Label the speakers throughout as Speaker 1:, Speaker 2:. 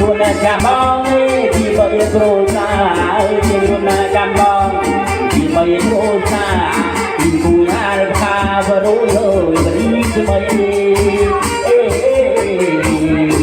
Speaker 1: រួមណាចាំបងពីបងគ្រូណាពីរួមណាចាំបងពីបងគ្រូណាពីគូណារខាវរុយអើយរីស្មីអេ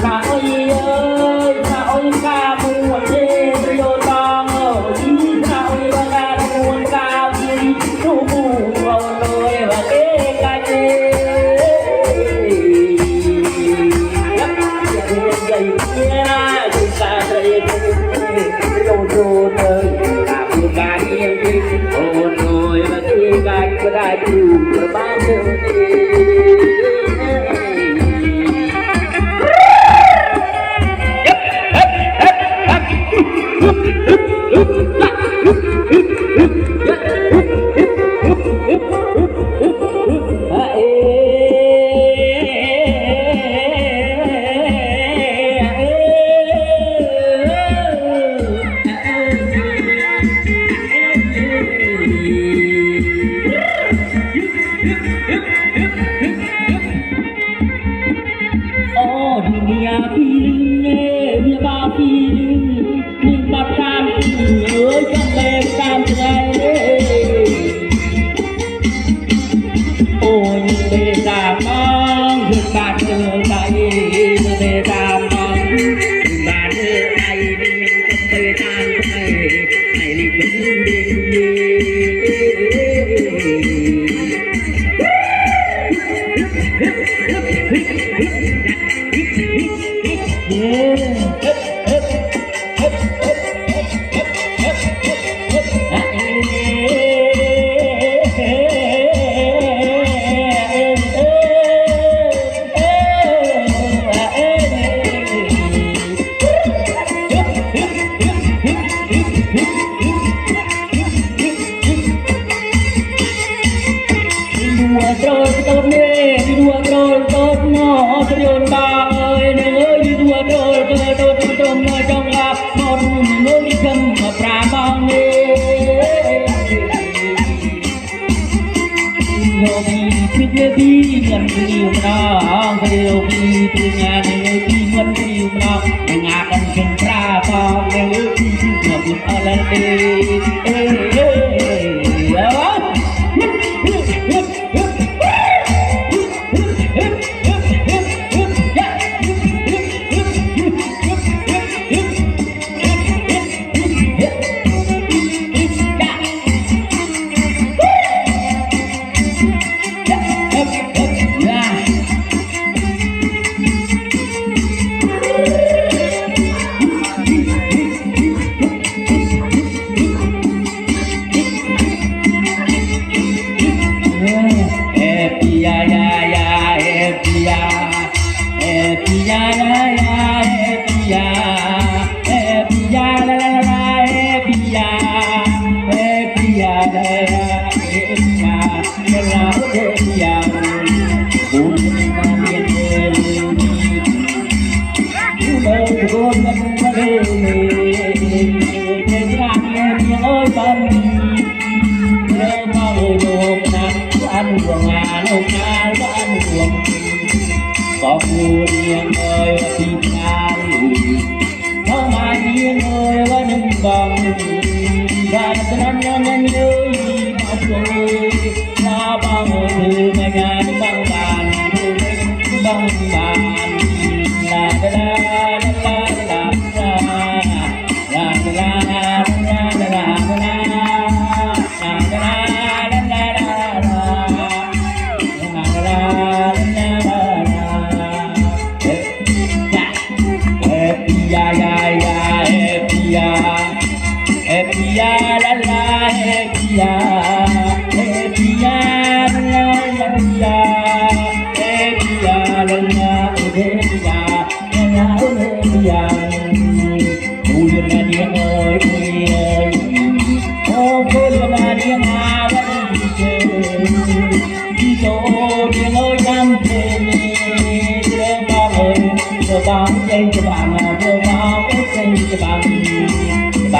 Speaker 1: Thả ơi ơi, thả ơi ca mua chê Đô ta ngờ chí, thả ơi bà ca mua ca chí Thu mù vào lời và kê ca chê Hãy subscribe cho kênh Ghiền Mì Gõ Để không bỏ lỡ những video hấp dẫn Yeah. งินพี่อยู่นอกเดียวพี่ตึงงานในพี่เงินพี่อยู่นอกงานกันเป็นพระทองในที่เกือบหมดอะไรเออ พวงงานเอางานบ้านพวงกอบเรียกเลยว่าที่ทางเข้ามาเยี่ยงเอ่ยว่าหนึ่งบังกาตนั้นนั้นเลยมาพวงลาบังเอ่ยงานบัง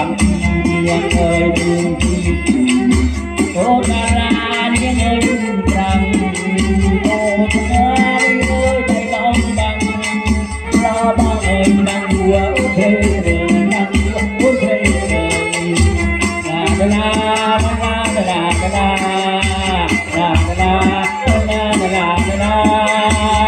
Speaker 1: างงเอ่ยบุญทีโทษาราเนี่ยเอ่ยบุญตรังโอ้ทนายเอ่ยใจต้องบังรอบางเอ่ยนางวเอ่ยเอ่ยนงวเอ่ยเอ่ยลาลาลาลาลาลาลาลาลาลาลา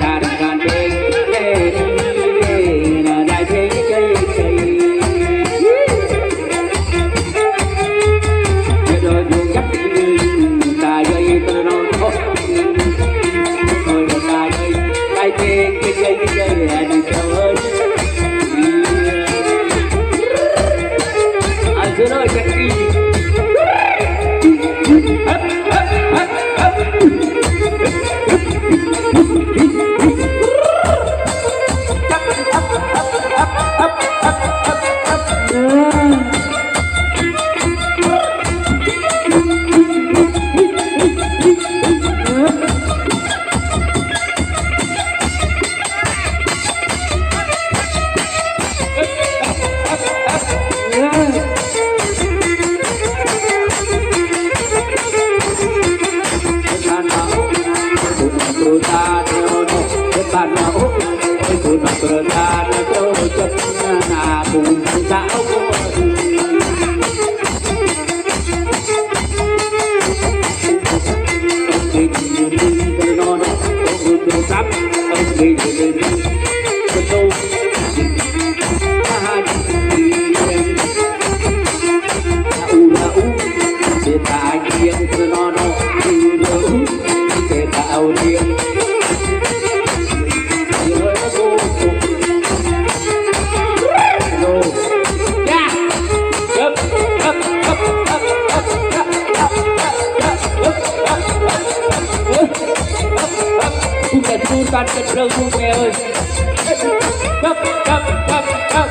Speaker 1: Hare baby, baby. got the blow to bells. Up, up, up, up.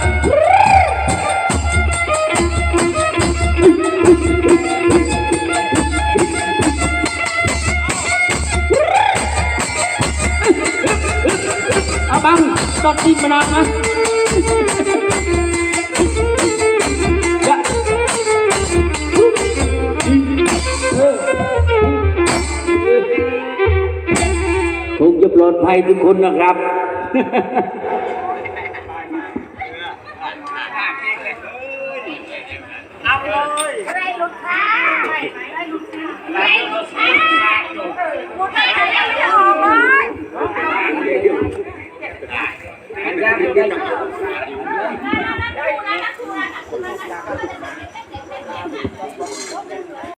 Speaker 1: Abang, stop deep banana. ภัยทุกคนนะครับอะไรหลุดค่ะอะไรหลุดค่ะอะไรหลุดค่ะหมดแล้วไม่ออกเลย